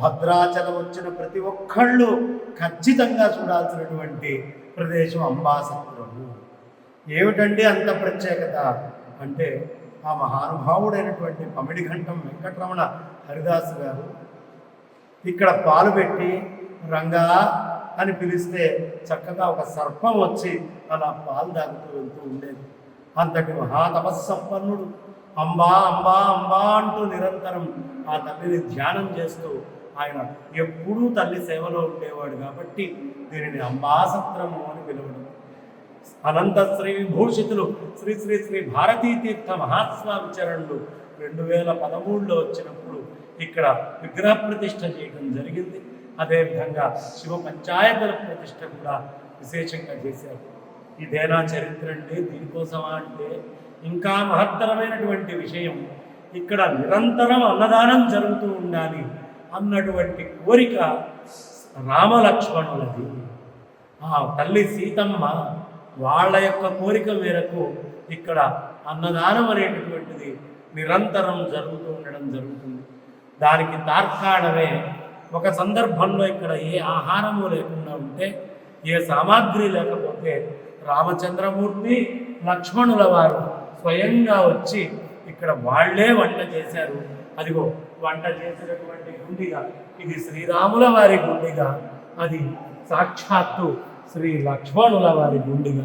భద్రాచలం వచ్చిన ప్రతి ఒక్కళ్ళు ఖచ్చితంగా చూడాల్సినటువంటి ప్రదేశం అంబాసత్రము ఏమిటండి అంత ప్రత్యేకత? అంటే ఆ మహానుభావుడైనటువంటి పమిడి ఘంటం వెంకటరమణ హరిదాసు గారు ఇక్కడ పాలు పెట్టి రంగా అని పిలిస్తే చక్కగా ఒక సర్పం వచ్చి అలా పాలు తాగుతూ వెళ్తూ ఉండేది. అంతటి మహాతపస్సంపన్నుడు. అంబా అంబా అంబా అంటూ నిరంతరం ఆ తల్లిని ధ్యానం చేస్తూ ఆయన ఎప్పుడూ తల్లి సేవలో ఉండేవాడు కాబట్టి దీనిని అంబాసత్రము అని పిలవడం అనంత శ్రీ విభూషితులు శ్రీ శ్రీ శ్రీ భారతీ తీర్థ మహాస్వామి చరణులు రెండు వేల పదమూడులో వచ్చినప్పుడు ఇక్కడ విగ్రహ ప్రతిష్ఠ చేయడం జరిగింది. అదేవిధంగా శివ పంచాయతల ప్రతిష్ట కూడా విశేషంగా చేశారు. ఇదేనా చరిత్ర అంటే దీనికోసమా అంటే ఇంకా మహత్తరమైనటువంటి విషయం ఇక్కడ నిరంతరం అన్నదానం జరుగుతూ ఉండాలి. అన్నటువంటి కోరిక రామలక్ష్మణులది. ఆ తల్లి సీతమ్మ వాళ్ళ యొక్క కోరిక మేరకు ఇక్కడ అన్నదానం అనేటటువంటిది నిరంతరం జరుగుతూ ఉండడం జరుగుతుంది. దానికి తార్కాణమే ఒక సందర్భంలో ఇక్కడ ఏ ఆహారము లేకుండా ఉంటే ఏ సామాగ్రి లేకపోతే రామచంద్రమూర్తి లక్ష్మణుల వారు స్వయంగా వచ్చి ఇక్కడ వాళ్ళే వంట చేశారు. అదిగో వంట చేసినటువంటి గుండిగా ఇది శ్రీరాముల వారి గుండిగా అది సాక్షాత్తు శ్రీ లక్ష్మణుల వారి గుండిగా